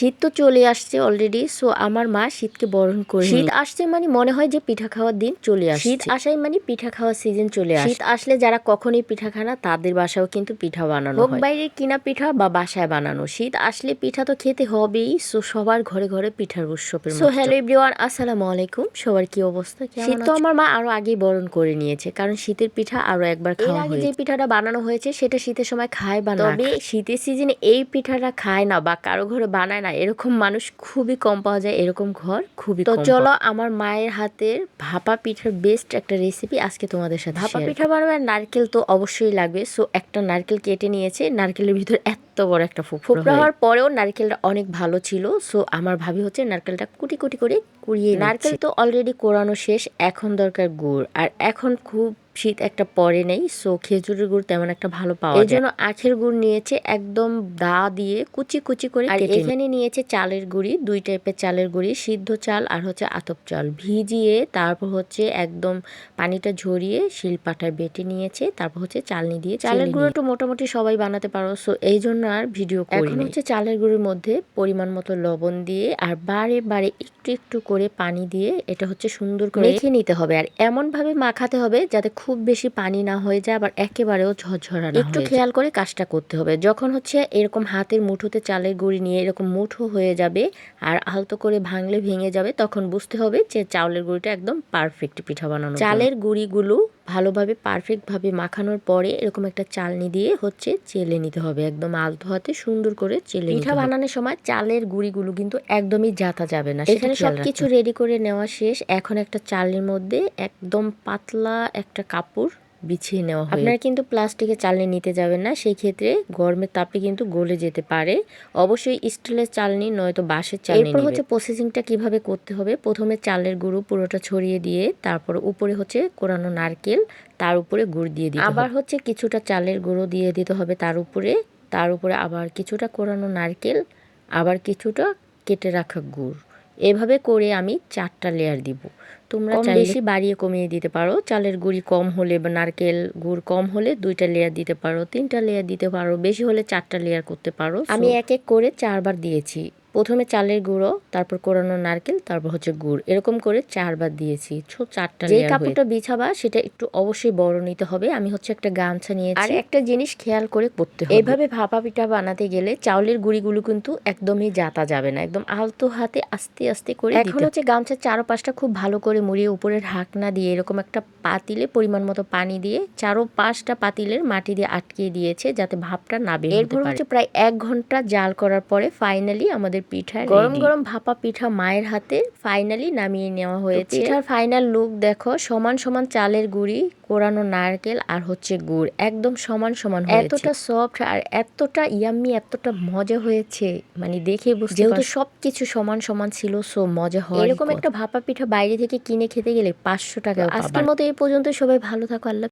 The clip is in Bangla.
শীত তো চলে আসছে অলরেডি সো আমার মা শীতকে বরণ করে শীত আসছে মানে মনে হয় যে পিঠা খাওয়ার দিন চলে আসছে। শীত আসাই মানে পিঠা খাওয়ার সিজন চলে আসে শীত আসলে যারা কখনোই পিঠা খায় না তাদের বাসাও কিন্তু পিঠা বানানো হোক বাইরে কিনা পিঠা বা বাসায় বানানো শীত আসলে পিঠা তো খেতে হবেই সো সবার ঘরে ঘরে পিঠার উৎসবের সো হ্যালো এভরিওয়ান আসসালামু আলাইকুম। সবার কি অবস্থা? শীত তো আমার মা আরও আগেই বরণ করে নিয়েছে কারণ শীতের পিঠা আরও একবার খাওয়া হয়েছে যে পিঠাটা বানানো হয়েছে সেটা শীতের সময় খায় বা তবে শীতের সিজনে এই পিঠাটা খায় না বা কারও ঘরে বানায় না এরকম মানুষ খুবই কম পাওয়া যায় এরকম ঘর খুবই তো চলো আমার মায়ের হাতের ভাপা পিঠার বেস্ট একটা রেসিপি আজকে তোমাদের সাথে ভাপা পিঠা বানাবে নারকেল তো অবশ্যই লাগবে। সো একটা নারকেল কেটে নিয়েছে নারকেলের ভিতর এত বড় একটা ফুফড়া হওয়ার পরেও নারকেলটা অনেক ভালো ছিল। সো আমার ভাবি হচ্ছে নারকেলটা কুটি কুটি করে কুড়িয়ে নারকেল তো অলরেডি কোরানো শেষ এখন দরকার গুড়। আর এখন খুব শীত একটা পরে নেই সো খেজুরের গুড় তেমন একটা ভালো পাওয়া যায় এই জন্য আখের গুড় নিয়েছে একদম দা দিয়ে কুচি কুচি করে আর এখানে নিয়েছে চালের গুঁড়ি দুই টাইপের চালের গুঁড়ি সিদ্ধ চাল আর হচ্ছে আতপ চাল। ভিজিয়ে তারপর হচ্ছে একদম পানিটা ঝরিয়ে শিলপাটায় বেটে নিয়েছে তারপর হচ্ছে চালনি দিয়ে চালের গুঁড়ো একটু মোটামুটি সবাই বানাতে পারো সো এই জন্য আর ভিডিও এখন হচ্ছে চালের গুঁড়ির মধ্যে পরিমাণ মতো লবণ দিয়ে আর বারে বারে একটু একটু করে পানি দিয়ে এটা হচ্ছে সুন্দর করে মেখে নিতে হবে আর এমন ভাবে মাখাতে হবে যাতে খুব বেশি পানি না হয়ে যায় আবার একেবারেও ঝরঝরা না একটু খেয়াল করে কাজটা করতে হবে। যখন হচ্ছে এরকম হাতের মুঠোতে চালের গুঁড়ি নিয়ে এরকম মুঠো হয়ে যাবে আর আলতো করে ভাঙলে ভেঙে যাবে তখন বুঝতে হবে যে চাউলের গুঁড়িটা একদম পারফেক্ট পিঠা বানানো চালের গুঁড়িগুলো ভালোভাবে পারফেক্টভাবে মাখানোর পরে এরকম একটা চালনি দিয়ে হচ্ছে চেলে নিতে হবে। একদম আলতো হাতে সুন্দর করে চেলে পিঠা বানানোর সময় চালের গুঁড়িগুলো কিন্তু একদমই জাতা যাবে না এখানে সবকিছু রেডি করে নেওয়া শেষ। এখন একটা চালের মধ্যে একদম পাতলা একটা কাপড় বিছিয়ে নেওয়া হয় আপনারা কিন্তু প্লাস্টিকের চালনি নিতে যাবেন না। সেই ক্ষেত্রে গরমের তাপে কিন্তু গলে যেতে পারে। অবশ্যই স্টিলের চালনি নয়তো বাঁশের চালনি এরপর হচ্ছে প্রসেসিংটা কীভাবে করতে হবে? প্রথমে চালের গুঁড়ো পুরোটা ছড়িয়ে দিয়ে তারপর উপরে হচ্ছে কোরানো নারকেল তার উপরে গুড় দিয়ে দিতে আবার হচ্ছে কিছুটা চালের গুঁড়ো দিয়ে দিতে হবে তার উপরে। তার উপরে আবার কিছুটা কোরানো নারকেল আবার কিছুটা কেটে রাখা গুড়। এভাবে করে আমি চারটা লেয়ার দিব। তোমরা বেশি? বাড়িয়ে কমিয়ে দিতে পারো। চালের গুঁড়ি কম হলে বা নারকেল গুড় কম হলে দুইটা লেয়ার দিতে পারো তিনটা লেয়ার দিতে পারো বেশি হলে চারটা লেয়ার করতে পারো। আমি এক এক করে চারবার দিয়েছি। প্রথমে চালের গুঁড়ো তারপর কোরানো নারকেল তারপর হচ্ছে গুড়। এরকম করে চারবার দিয়েছি। ছো চারটা যে কাপড়টা বিছাবা সেটা একটু অবশ্যই বড় নিতে হবে। আমি হচ্ছে একটা গামছা নিয়েছি। আর একটা জিনিস খেয়াল করে করতে হবে। এইভাবে ভাপা পিঠা বানাতে গেলে চাউলের গুঁড়িগুলো কিন্তু একদমই জাতা যাবে না। একদম আলতো হাতে আস্তে আস্তে করে এখন হচ্ছে গামছার চারো পাশটা খুব ভালো করে মুড়িয়ে উপরে ঢাকনা দিয়ে এরকম একটা পাতিলে পরিমাণ মতো পানি দিয়ে চারো পাঁচটা পাতিলের মাটি দিয়ে আটকিয়ে দিয়েছে যাতে ভাপটা না বের এরপর হচ্ছে প্রায় এক ঘণ্টা জাল করার পরে ফাইনালি আমাদের পিঠা গরম গরম ভাপা পিঠা মায়ের হাতে ফাইনালি নামিয়ে নেওয়া হয়েছে। পিঠার ফাইনাল লুক দেখো সমান সমান চালের গুঁড়ি কোরানো নারকেল আর হচ্ছে গুড়। একদম সমান সমান এতটা সফট আর এতটা ইয়াম্মি এতটা মজা হয়েছে। মানে দেখে বুঝতে যেহেতু সবকিছু সমান সমান ছিল সো মজা হয় এরকম একটা ভাপা পিঠা বাইরে থেকে কিনে খেতে গেলে পাঁচশো টাকা আজকের মতো এই পর্যন্ত সবাই ভালো থাকো আল্লাহ